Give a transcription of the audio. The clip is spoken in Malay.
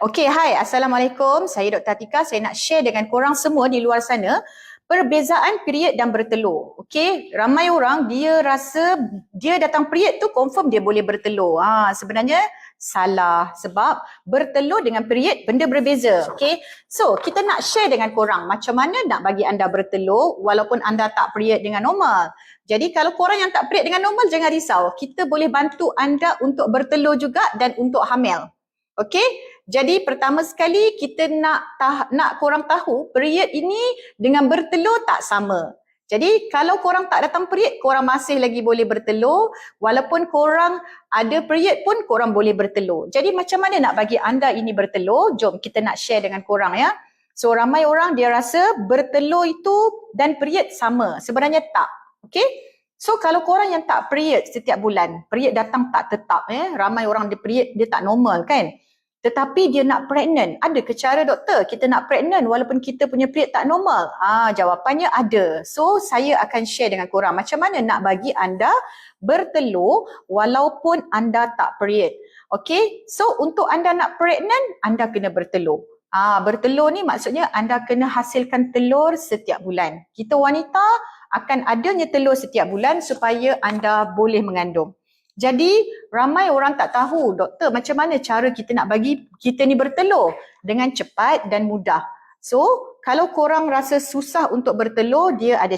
Okey, hai. Assalamualaikum. Saya Dr. Atika. Saya nak share dengan korang semua di luar sana perbezaan period dan bertelur. Okey, ramai orang dia rasa dia datang period tu confirm dia boleh bertelur. Ha, sebenarnya salah sebab bertelur dengan period benda berbeza. Okey. So, kita nak share dengan korang macam mana nak bagi anda bertelur walaupun anda tak period dengan normal. Jadi kalau korang yang tak period dengan normal jangan risau. Kita boleh bantu anda untuk bertelur juga dan untuk hamil. Okey? Jadi pertama sekali kita nak tah- nak korang tahu period ini dengan bertelur tak sama. Jadi kalau korang tak datang period, korang masih lagi boleh bertelur. Walaupun korang ada period pun korang boleh bertelur. Jadi macam mana nak bagi anda ini bertelur? Jom kita nak share dengan korang ya. So ramai orang dia rasa bertelur itu dan period sama. Sebenarnya tak. Okay? So kalau korang yang tak period setiap bulan, period datang tak tetap eh. Ramai orang dia period dia tak normal kan. Tetapi dia nak pregnant. Ada ke cara doktor kita nak pregnant walaupun kita punya period tak normal? Ah, jawapannya ada. So saya akan share dengan korang macam mana nak bagi anda bertelur walaupun anda tak period. Okay, so untuk anda nak pregnant, anda kena bertelur. Ah, bertelur ni maksudnya anda kena hasilkan telur setiap bulan. Kita wanita akan adanya telur setiap bulan supaya anda boleh mengandung. Jadi ramai orang tak tahu doktor macam mana cara kita nak bagi kita ni bertelur dengan cepat dan mudah. So kalau korang rasa susah untuk bertelur dia ada